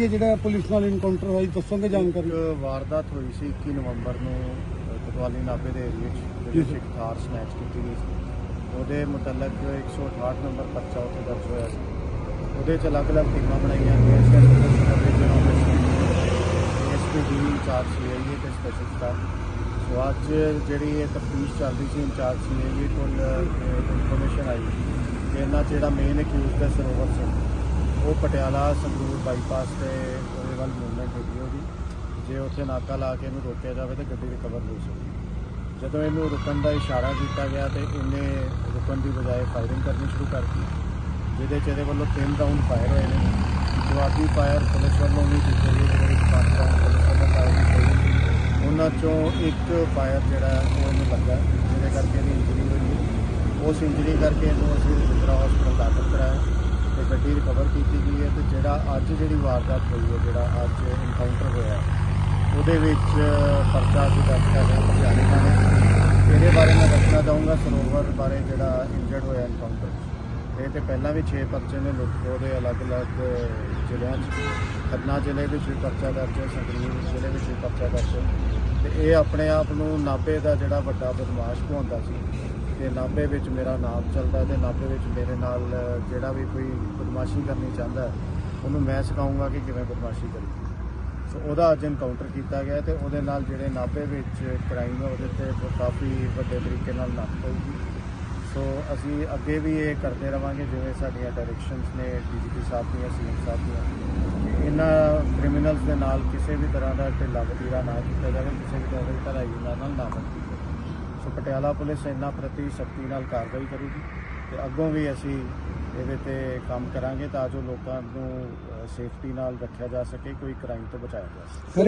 ਸੀ ਇਹ ਜਿਹੜਾ ਪੁਲਿਸ ਨਾਲ ਇਨਕਾਊਂਟਰ ਹੋਇਆ ਜੀ ਦੱਸੋਗੇ ਜਾਣਕਾਰੀ? ਇੱਕ ਵਾਰਦਾਤ ਹੋਈ ਸੀ 21 ਨਵੰਬਰ ਨੂੰ ਅ, ਕੋਤਵਾਲੀ ਨਾਭੇ ਦੇ ਏਰੀਏ 'ਚ ਜੀ ਜਿਹਦੇ ਸਰ। 'ਚ ਇੱਕ ਥਾਰ ਸਨੈਚ ਕੀਤੀ ਗਈ ਸੀ। ਉਹਦੇ ਮੁਤਲਕ 168 ਨੰਬਰ ਪਰਚਾ ਉੱਥੇ ਦਰਜ ਹੋਇਆ ਸੀ। ਉਹਦੇ 'ਚ ਅਲੱਗ-ਅਲੱਗ ਟੀਮਾਂ ਬਣਾਈਆਂ ਗਈਆਂ ਸੀ। Region office SPD incharge CIA ਤੇ ਸਪੈਸ਼ਲ ਸਟਾਫ ਸੋ ਅੱਜ ਜਿਹੜੀ ਇਹ ਤਫਤੀਸ਼ ਚੱਲਦੀ ਸੀ ਇੰਚਾਰਜ ਸੀਆਈਏ ਕੋਲ ਇਨਫੋਰਮੇਸ਼ਨ ਆਈ। ਕਿ ਇਹਨਾਂ ਜਿਹੜਾ ਮੇਨ ਅਕਿਊਜ਼ ਹੈ ਸਰੋਵਰ ਸਿੰਘ। ਉਹ ਪਟਿਆਲਾ ਸੰਗਰੂਰ ਬਾਈਪਾਸ ਤੇ ਉਹਦੇ ਵੱਲ ਮੂਵਮੈਂਟ ਹੈਗੀ ਉਹਦੀ। ਜੇ ਉੱਥੇ ਨਾਕਾ ਲਾ ਕੇ ਇਹਨੂੰ ਰੋਕਿਆ ਜਾਵੇ ਤਾਂ ਗੱਡੀ ਰਿਕਵਰ ਹੋ ਸਕਦੀ ਜਦੋਂ ਇਹਨੂੰ ਰੁਕਣ ਦਾ ਇਸ਼ਾਰਾ ਕੀਤਾ ਗਿਆ ਤੇ ਇਹਨੇ ਰੁਕਣ ਦੀ ਬਜਾਏ ਫਾਇਰਿੰਗ ਕਰਨੀ ਸ਼ੁਰੂ ਕਰਤੀ। ਜਿਹਦੇ 'ਚ ਇਹਦੇ ਵੱਲੋਂ ਤਿੰਨ ਰਾਉਂਡ ਫਾਇਰ ਹੋਏ ਨੇ। ਜਵਾਬੀ ਫਾਇਰ ਪੁਲਿਸ ਵੱਲੋਂ ਵੀ ਕੀਤੇ ਗਏ ਜਿਹੜੇ ਪੰਜ ਰਾਉਂਡ ਪੁਲਿਸ ਵੱਲੋਂ ਫਾਇਰ ਕੀਤੇ ਉਹਨਾਂ 'ਚੋਂ ਇੱਕ ਫਾਇਰ ਜਿਹੜਾ ਉਹ ਇਹਨੂੰ ਲੱਗਾ, ਜਿਹਦੇ ਕਰਕੇ ਇਹਦੀ ਇੰਜਰੀ ਹੋਈ ਹੈ। ਉਸ ਇੰਜਰੀ ਕਰਕੇ ਇਹਨੂੰ ਅਸੀਂ ਰਜਿੰਦਰਾ ਹਸਪਤਾਲ ਦਾਖਲ ਕਰਾਇਆ। ਤੇ ਗੱਡੀ ਰਿਕਵਰ ਕੀਤੀ ਗਈ ਹੈ ਤੇ ਜਿਹੜਾ ਅੱਜ ਜਿਹੜੀ ਵਾਰਦਾਤ ਹੋਈ ਹੈ, ਜਿਹੜਾ ਅੱਜ ਇਨਕਾਊਂਟਰ ਹੋਇਆ, ਉਹਦੇ ਵਿੱਚ ਪਰਚਾ ਅਸੀਂ ਦਰਜ ਕਰ ਰਹੇ ਪਟਿਆਲੇ ਥਾਣੇ। ਇਹਦੇ ਬਾਰੇ ਮੈਂ ਦੱਸਣਾ ਚਾਹੂੰਗਾ, ਸਰੋਵਰ ਬਾਰੇ ਜਿਹੜਾ ਇੰਜਰਡ ਹੋਇਆ ਇਨਕਾਊਂਟਰ ਇਹ ਤੇ ਪਹਿਲਾਂ ਵੀ 6 ਪਰਚੇ ਨੇ ਲੁੱਟਖੋ ਦੇ ਅਲੱਗ-ਅਲੱਗ ਜ਼ਿਲ੍ਹਿਆਂ 'ਚ। ਖੰਨਾ ਜ਼ਿਲ੍ਹੇ ਵਿੱਚ ਵੀ ਪਰਚਾ ਦਰਜ ਹੈ, ਸੰਗਰੂਰ ਜ਼ਿਲ੍ਹੇ ਵਿੱਚ ਵੀ ਪਰਚਾ ਦਰਜ ਹੈ। ਤੇ ਇਹ ਆਪਣੇ ਆਪ ਨੂੰ ਨਾਭੇ ਦਾ ਜਿਹੜਾ ਵੱਡਾ ਬਦਮਾਸ਼ ਕਹਾਉਂਦਾ ਸੀ। ਤੇ ਨਾਭੇ ਵਿੱਚ ਮੇਰਾ ਨਾਮ ਚੱਲਦਾ ਤੇ ਨਾਭੇ ਵਿੱਚ ਮੇਰੇ ਨਾਲ ਜਿਹੜਾ ਵੀ ਕੋਈ ਬਦਮਾਸ਼ੀ ਕਰਨੀ ਚਾਹੁੰਦਾ, ਉਹਨੂੰ ਮੈਂ ਸਿਖਾਉਂਗਾ ਕਿ ਕਿਵੇਂ ਬਦਮਾਸ਼ੀ ਕਰੀ ਸੋ ਉਹਦਾ ਅੱਜ ਇਨਕਾਊਂਟਰ ਕੀਤਾ ਗਿਆ ਤੇ ਉਹਦੇ ਨਾਲ ਜਿਹੜੇ ਨਾਭੇ ਵਿੱਚ ਕ੍ਰਾਈਮ ਹੈ ਉਹਦੇ ਤੇ ਕਾਫੀ ਵੱਡੇ ਤਰੀਕੇ ਨਾਲ ਨੱਥ ਪਊਗੀ ਸੋ ਅਸੀਂ ਅੱਗੇ ਵੀ ਇਹ ਕਰਦੇ ਰਵਾਂਗੇ, ਜਿਵੇਂ ਸਾਡੀਆਂ ਡਾਇਰੈਕਸ਼ਨਸ ਨੇ ਡੀਜੀਪੀ ਸਾਹਿਬ ਦੀਆਂ ਸੀਐਮ ਸਾਹਿਬ ਦੀਆਂ। ਇਹਨਾਂ ਕ੍ਰਿਮੀਨਲਸ ਦੇ ਨਾਲ ਕਿਸੇ ਵੀ ਤਰ੍ਹਾਂ ਦਾ ਢਿੱਲਾ ਵਤੀਰਾ ਨਾ ਕੀਤਾ ਜਾਵੇ, ਕਿਸੇ ਵੀ ਤਰ੍ਹਾਂ ਦੀ ਢਲਾਈ ਨਾਲ ਨਾ ਵਰਤੀ ਜਾਵੇ। ਪਟਿਆਲਾ ਪੁਲਿਸ ਇਹਨਾਂ ਪ੍ਰਤੀ ਸਖਤੀ ਨਾਲ ਕਾਰਵਾਈ ਕਰੂਗੀ ਤੇ ਅੱਗੋਂ ਵੀ ਅਸੀਂ ਇਹਦੇ ਤੇ ਕੰਮ ਕਰਾਂਗੇ ਤਾਂ ਜੋ ਲੋਕਾਂ ਨੂੰ ਸੇਫਟੀ ਨਾਲ ਰੱਖਿਆ ਜਾ ਸਕੇ, ਕੋਈ ਕ੍ਰਾਈਮ ਤੋਂ ਬਚਾਇਆ ਜਾ ਸਕੇ।